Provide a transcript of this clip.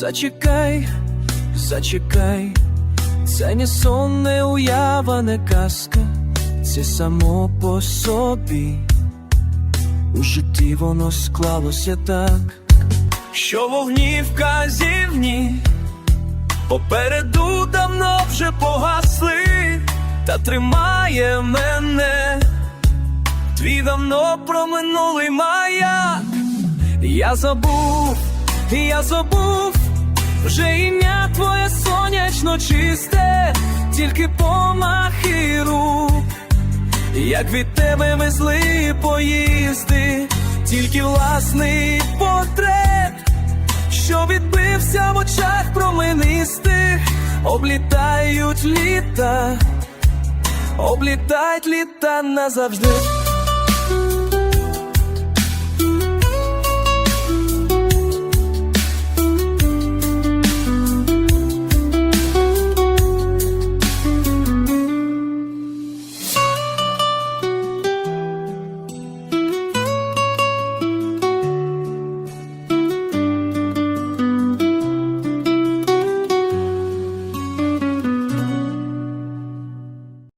Зачекай, зачекай, це не сон, не уява, не казка, це само по собі. У житті воно склалося так, що вогні вказівні попереду давно вже погасли, та тримає мене твій давно проминулий маяк. Я забув, я забув, вже ім'я твоє сонячно чисте, тільки помахи рук, як від тебе везли поїзди, тільки власний портрет, що відбився в очах променистих, облітають літа, облітають літа назавжди.